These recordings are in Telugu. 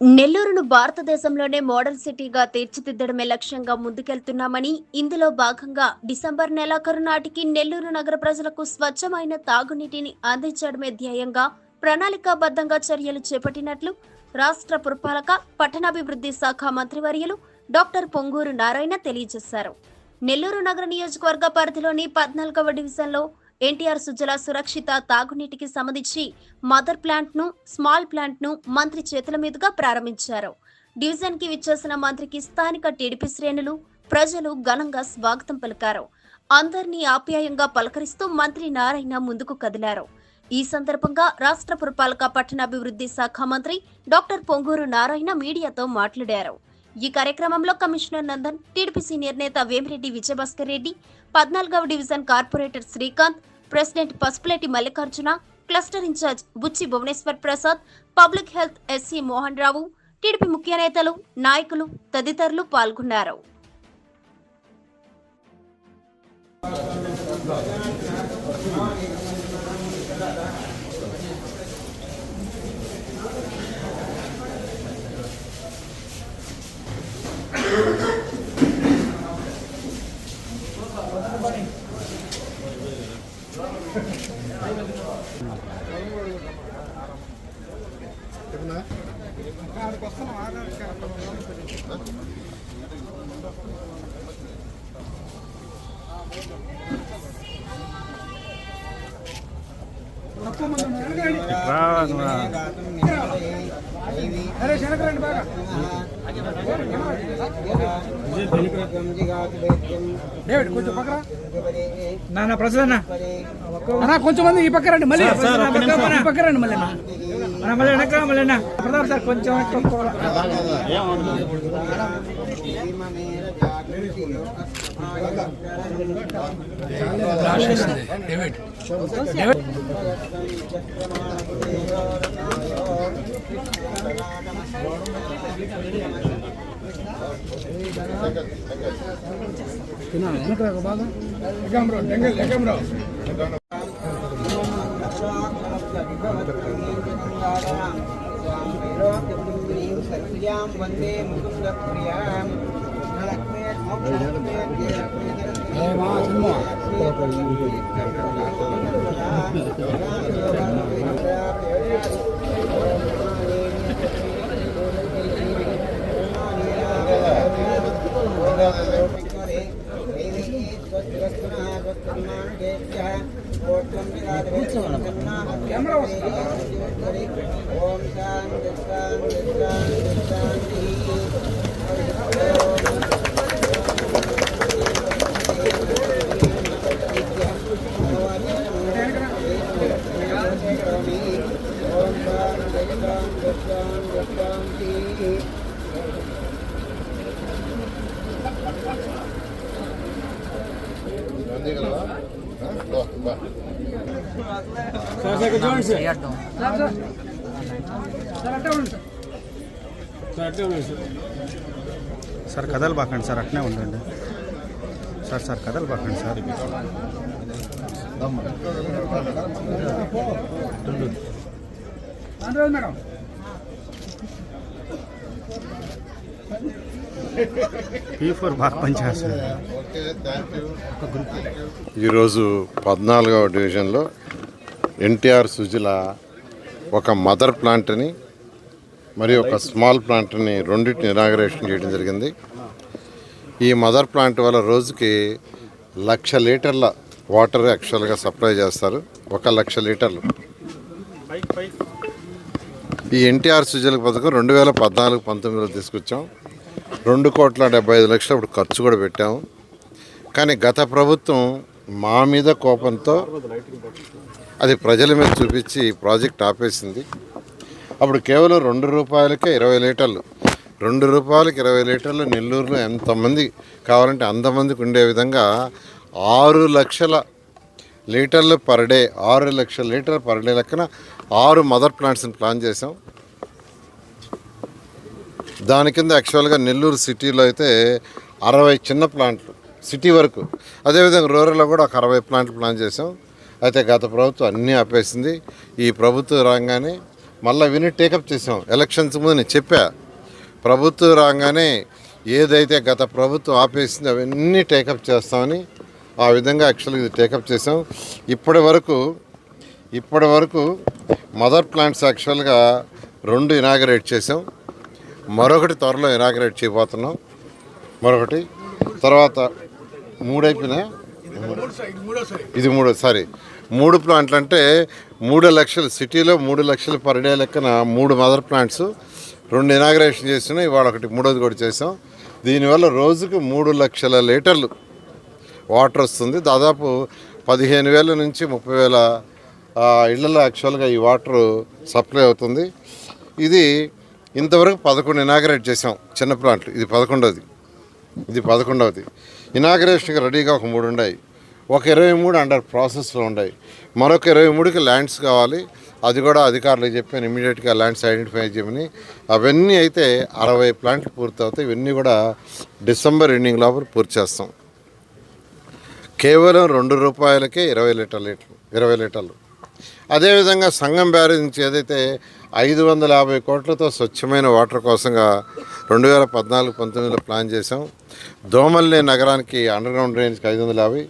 నెల్లూరును భారతదేశంలోనే మోడల్ సిటీగా తీర్చిదిద్దడమే లక్ష్యంగా ముందుకెళ్తున్నామని ఇందులో భాగంగా డిసెంబర్ నెలాఖరు నాటికి నెల్లూరు నగర ప్రజలకు స్వచ్ఛమైన తాగునీటిని అందించడమే ధ్యేయంగా ప్రణాళికాబద్ధంగా చర్యలు చేపట్టినట్లు రాష్ట్ర పురపాలక పట్టణాభివృద్ధి శాఖ మంత్రివర్యులు డాక్టర్ పొంగూరు నారాయణ తెలియజేశారు. నెల్లూరు నగర నియోజకవర్గ పరిధిలోని పద్నాలుగవ డివిజన్లో ఎన్టీఆర్ సుజల సురక్షిత తాగునీటికి సంబంధించి మదర్ ప్లాంట్ను స్మాల్ ప్లాంట్ను మంత్రి చేతుల మీదుగా ప్రారంభించారు. డివిజన్కి విచ్చేసిన మంత్రికి స్థానిక టీడీపీ శ్రేణులు ప్రజలు ఘనంగా స్వాగతం పలికారు. అందరినీ ఆప్యాయంగా పలకరిస్తూ మంత్రి నారాయణ ముందుకు కదిలారు. ఈ సందర్భంగా రాష్ట్ర పురపాలక పట్టణాభివృద్ధి శాఖ మంత్రి డాక్టర్ పొంగూరు నారాయణ మీడియాతో మాట్లాడారు. ఈ కార్యక్రమంలో కమిషనర్ నందన్ టీడీపీ సీనియర్ నేత వేమిరెడ్డి విజయభాస్కర్ రెడ్డి పద్నాలుగవ division corporator Srikanth president Pasupuleti Mallikarjuna cluster incharge Buchi Bhuvaneswar Prasad public health SC Mohan Rao TDP ముఖ్య నేతలు నాయకులు తదితరులు పాల్గొన్నారు. డేవిడ్ కొంచెం పక్కన నాన్న ప్రసన్న అన్న. కొంచెం మంది ఈ పక్క రండి మళ్ళీ. పక్క రండి మళ్ళీ మళ్ళీ వెనక మళ్ళీ ప్రతాప్ సార్ కొంచెం బాగా ఎగం బ్రో డెంగల్ ఎగం బ్రో वन्दे मुकुन्दप्रियां Thank you. ఓం శాంతి శాంతి శాంతి శాంతి ఓం సార్ కథలు బాకండి సార్ అట్నే ఉండండి. సార్ సార్ కథలు బాకండి సార్. మేడం. పీ ఫోర్ బాగా పనిచేస్తుంది. ఈరోజు పద్నాలుగవ డివిజన్లో ఎన్టీఆర్ సుజల ఒక మదర్ ప్లాంట్ని మరియు ఒక స్మాల్ ప్లాంట్ని రెండింటిని ఇనాగరేషన్ చేయడం జరిగింది. ఈ మదర్ ప్లాంట్ వల్ల రోజుకి లక్ష లీటర్ల వాటర్ యాక్చువల్గా సప్లై చేస్తారు. ఒక లక్ష లీటర్లు. ఈ ఎన్టీఆర్ సుజల పథకం రెండు వేల పద్నాలుగు పంతొమ్మిదిలో తీసుకొచ్చాం. రెండు కోట్ల డెబ్బై ఐదు లక్షలు అప్పుడు ఖర్చు కూడా పెట్టాము కానీ గత ప్రభుత్వం మా మీద కోపంతో అది ప్రజల మీద చూపించి ప్రాజెక్ట్ ఆపేసింది. అప్పుడు కేవలం రెండు రూపాయలకే ఇరవై లీటర్లు. రెండు రూపాయలకి ఇరవై లీటర్లు నెల్లూరులో ఎంతమంది కావాలంటే అంతమందికి ఉండే విధంగా ఆరు లక్షల లీటర్లు పర్ డే ఆరు లక్షల లీటర్ పర్ డే లెక్కన ఆరు మదర్ ప్లాంట్స్ని ప్లాన్ చేసాం దాని కింద యాక్చువల్గా నెల్లూరు సిటీలో అయితే అరవై చిన్న ప్లాంట్లు సిటీ వరకు. అదేవిధంగా రూరల్లో కూడా ఒక అరవై ప్లాంట్లు ప్లాన్ చేసాం అయితే గత ప్రభుత్వం అన్నీ ఆపేసింది. ఈ ప్రభుత్వం రాగానే మళ్ళీ విని టేకప్ చేసాం ఎలక్షన్స్ ముందు నేను చెప్పా. ప్రభుత్వం రాగానే ఏదైతే గత ప్రభుత్వం ఆపేసిందో అవన్నీ టేకప్ చేస్తామని ఆ విధంగా యాక్చువల్గా ఇది టేకప్ చేసాం ఇప్పటి వరకు ఇప్పటి వరకు మదర్ ప్లాంట్స్ యాక్చువల్గా రెండు ఇనాగరేట్ చేసాం మరొకటి త్వరలో ఇనాగరేట్ చేయబోతున్నాం. మరొకటి. తర్వాత మూడైపోయిన ఇది మూడో సారీ మూడు ప్లాంట్లు అంటే మూడు లక్షలు సిటీలో మూడు లక్షలు పర్ డే లెక్కన మూడు మదర్ ప్లాంట్స్ రెండు ఇనాగ్రేషన్ చేసినా ఇవాళ ఒకటి మూడోది కూడా చేసాం దీనివల్ల రోజుకు మూడు లక్షల లీటర్లు వాటర్ వస్తుంది. దాదాపు పదిహేను వేల నుంచి ముప్పై వేల ఇళ్ళలో యాక్చువల్గా ఈ వాటర్ సప్లై అవుతుంది. ఇది ఇంతవరకు పదకొండు ఇనాగరేట్ చేసాం చిన్న ప్లాంట్లు ఇది పదకొండవది. ఇది పదకొండవది. ఇనాగరేషన్కి రెడీగా ఒక మూడు ఉన్నాయి ఒక ఇరవై మూడు అండర్ ప్రాసెస్లో ఉన్నాయి మరొక ఇరవై మూడుకి ల్యాండ్స్ కావాలి. అది కూడా అధికారులకు చెప్పాను ఇమీడియట్గా ల్యాండ్స్ ఐడెంటిఫై చేయమని. అవన్నీ అయితే అరవై ప్లాంట్లు పూర్తవుతాయి. ఇవన్నీ కూడా డిసెంబర్ ఎండింగ్ లోపల పూర్తి చేస్తాం. కేవలం రెండు రూపాయలకే ఇరవై లీటర్ లీటర్లు ఇరవై లీటర్లు. అదేవిధంగా సంఘం బ్యారేజ్ నుంచి ఏదైతే ఐదు వందల యాభై కోట్లతో స్వచ్ఛమైన వాటర్ కోసంగా రెండు వేల పద్నాలుగు పంతొమ్మిదిలో ప్లాన్ చేసాం దోమల్నే నగరానికి అండర్ గ్రౌండ్ డ్రైనేజ్కి ఐదు వందల యాభై.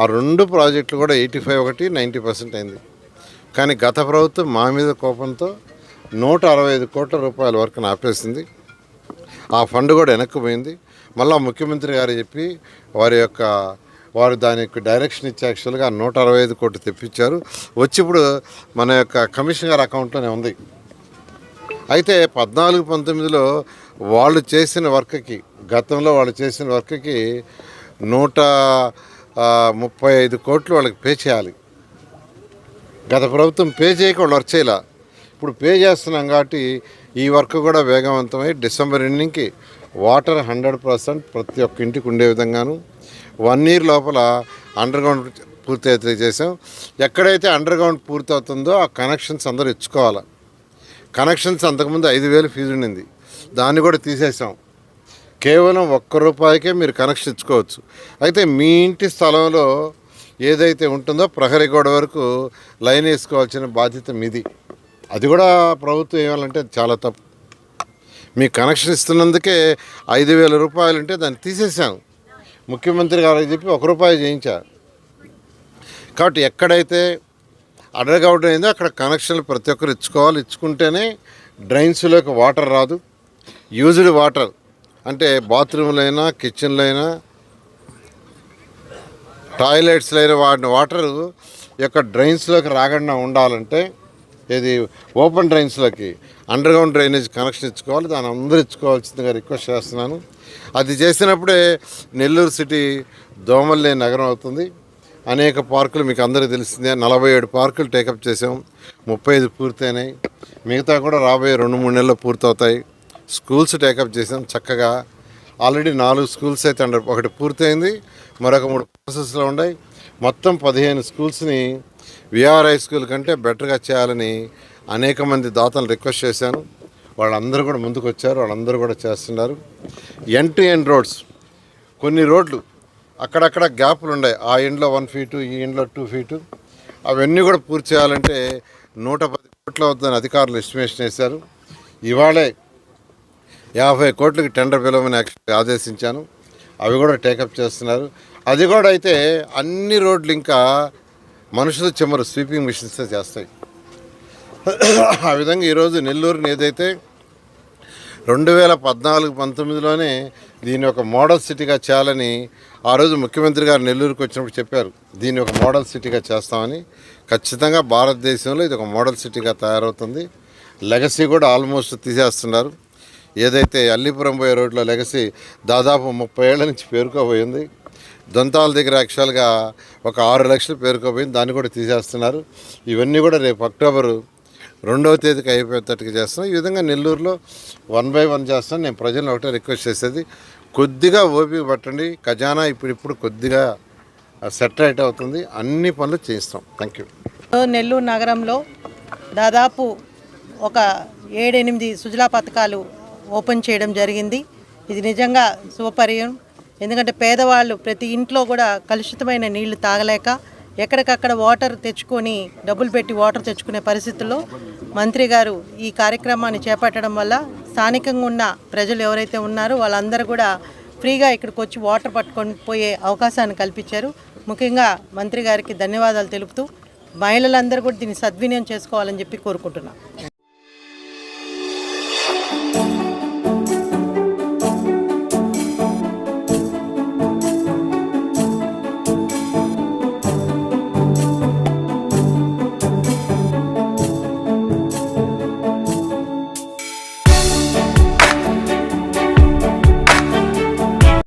ఆ రెండు ప్రాజెక్టులు కూడా ఎయిటీ ఫైవ్ ఒకటి నైంటీ పర్సెంట్ అయింది. కానీ గత ప్రభుత్వం మా మీద కోపంతో నూట అరవై ఐదు కోట్ల రూపాయల వరకు ఆపేసింది. ఆ ఫండ్ కూడా వెనక్కిపోయింది. మళ్ళా ముఖ్యమంత్రి గారు చెప్పి వారి యొక్క వారు దానికి డైరెక్షన్ ఇచ్చి యాక్చువల్గా నూట అరవై ఐదు కోట్లు తెప్పించారు. వచ్చి ఇప్పుడు మన యొక్క కమిషన్ గారి అకౌంట్లోనే ఉంది. అయితే పద్నాలుగు పంతొమ్మిదిలో వాళ్ళు చేసిన వర్క్కి గతంలో వాళ్ళు చేసిన వర్క్కి నూట ముప్పై ఐదు కోట్లు వాళ్ళకి పే చేయాలి. గత ప్రభుత్వం పే చేయక వాళ్ళు వర్క్ చేయాల. ఇప్పుడు పే చేస్తున్నాం కాబట్టి ఈ వర్క్ కూడా వేగవంతమై డిసెంబర్ ఎండింగ్కి వాటర్ హండ్రెడ్ పర్సెంట్ ప్రతి ఒక్క ఇంటికి ఉండే విధంగాను వన్ ఇయర్ లోపల అండర్ గ్రౌండ్ పూర్తి అయితే చేసాం. ఎక్కడైతే అండర్ గ్రౌండ్ పూర్తి అవుతుందో ఆ కనెక్షన్స్ అందరూ ఇచ్చుకోవాలి కనెక్షన్స్ అంతకుముందు ఐదు వేలు ఫీజు ఉండింది. దాన్ని కూడా తీసేసాం కేవలం ఒక్క రూపాయికే మీరు కనెక్షన్ ఇచ్చుకోవచ్చు. అయితే మీ ఇంటి స్థలంలో ఏదైతే ఉంటుందో ప్రహరీ గోడ వరకు లైన్ వేసుకోవాల్సిన బాధ్యత మీది. అది కూడా ప్రభుత్వం ఏమాలంటే అది చాలా తప్పు. మీ కనెక్షన్ ఇస్తున్నందుకే ఐదు వేల రూపాయలు ఉంటే దాన్ని తీసేసాం ముఖ్యమంత్రి గారికి చెప్పి ఒక రూపాయి చేయించారు కాబట్టి ఎక్కడైతే అండర్ గ్రౌండ్ అయిందో అక్కడ కనెక్షన్లు ప్రతి ఒక్కరు ఇచ్చుకోవాలి. ఇచ్చుకుంటేనే డ్రైన్స్లోకి వాటర్ రాదు. యూజ్డ్ వాటర్ అంటే బాత్రూమ్లో అయినా కిచెన్లో అయినా టాయిలెట్స్లో అయినా వాడిన వాటర్ యొక్క డ్రైన్స్లోకి రాకుండా ఉండాలంటే ఇది ఓపెన్ డ్రైన్స్లోకి అండర్ గ్రౌండ్ డ్రైనేజ్ కనెక్షన్ ఇచ్చుకోవాలి. దాని అందరూ ఇచ్చుకోవాల్సిందిగా రిక్వెస్ట్ చేస్తున్నాను. అది చేసినప్పుడే నెల్లూరు సిటీ దోమల్లే నగరం అవుతుంది. అనేక పార్కులు మీకు అందరికీ తెలిసిందే. నలభై ఏడు పార్కులు టేకప్ చేసాం ముప్పై ఐదు పూర్తయినాయి. మిగతా కూడా రాబోయే రెండు మూడు నెలల్లో పూర్తవుతాయి. స్కూల్స్ టేకప్ చేసాం చక్కగా. ఆల్రెడీ నాలుగు స్కూల్స్ అయితే అండర్ ఒకటి పూర్తయింది. మరొక మూడు ప్రాసెస్లో ఉన్నాయి. మొత్తం పదిహేను స్కూల్స్ని విఆర్ హై స్కూల్ కంటే బెటర్గా చేయాలని అనేక మంది దాతలు రిక్వెస్ట్ చేశాను. వాళ్ళందరూ కూడా ముందుకు వచ్చారు వాళ్ళందరూ కూడా చేస్తున్నారు. ఎన్ టు ఎన్ రోడ్స్ కొన్ని రోడ్లు అక్కడక్కడ గ్యాపులు ఉన్నాయి. ఆ ఎండ్లో వన్ ఫీటు ఈ ఎండ్లో టూ ఫీటు. అవన్నీ కూడా పూర్తి చేయాలంటే నూట పది కోట్లు అవుతుందని అధికారులు ఎస్టిమేషన్ వేశారు. ఇవాళే యాభై కోట్లకి టెండర్ పిలవమని ఆదేశించాను. అవి కూడా టేకప్ చేస్తున్నారు. అది కూడా అయితే అన్ని రోడ్లు ఇంకా మనుషులు చెమ్మరు స్వీపింగ్ మిషన్స్తో చేస్తాయి. ఆ విధంగా ఈరోజు నెల్లూరుని ఏదైతే రెండు వేల పద్నాలుగు పంతొమ్మిదిలోనే దీన్ని ఒక మోడల్ సిటీగా చేయాలని ఆ రోజు ముఖ్యమంత్రి గారు నెల్లూరుకు వచ్చినప్పుడు చెప్పారు. దీన్ని ఒక మోడల్ సిటీగా చేస్తామని. ఖచ్చితంగా భారతదేశంలో ఇది ఒక మోడల్ సిటీగా తయారవుతుంది. లెగసీ కూడా ఆల్మోస్ట్ తీసేస్తున్నారు. ఏదైతే అల్లిపురం పోయే రోడ్లో లెగసీ దాదాపు ముప్పై ఏళ్ళ నుంచి పేరుకోబోయింది. దొంతాల దగ్గర యాక్చువల్గా ఒక ఆరు లక్షలు పేరుకోబోయింది. దాన్ని కూడా తీసేస్తున్నారు. ఇవన్నీ కూడా రేపు అక్టోబరు రెండవ తేదీకి అయిపోయేటట్టుగా చేస్తున్నాం. ఈ విధంగా నెల్లూరులో వన్ బై వన్ చేస్తాను. నేను ప్రజలను ఒకటే రిక్వెస్ట్ చేసేది కొద్దిగా ఓపిక పట్టండి. ఖజానా ఇప్పుడు ఇప్పుడు కొద్దిగా సెటరేట్ అవుతుంది. అన్ని పనులు చేయిస్తాం. థ్యాంక్ యూ నెల్లూరు నగరంలో దాదాపు ఒక ఏడెనిమిది సుజలా పథకాలు ఓపెన్ చేయడం జరిగింది. ఇది నిజంగా శుభపర్యం. ఎందుకంటే పేదవాళ్ళు ప్రతి ఇంట్లో కూడా కలుషితమైన నీళ్ళు తాగలేక ఎక్కడికక్కడ వాటర్ తెచ్చుకొని డబ్బులు పెట్టి వాటర్ తెచ్చుకునే పరిస్థితుల్లో మంత్రి గారు ఈ కార్యక్రమాన్ని చేపట్టడం వల్ల స్థానికంగా ఉన్న ప్రజలు ఎవరైతే ఉన్నారో వాళ్ళందరూ కూడా ఫ్రీగా ఇక్కడికి వచ్చి వాటర్ పట్టుకొని పోయే అవకాశాన్ని కల్పించారు. ముఖ్యంగా మంత్రి గారికి ధన్యవాదాలు తెలుపుతూ మహిళలందరూ కూడా దీన్ని సద్వినియోగం చేసుకోవాలని చెప్పి కోరుకుంటున్నాను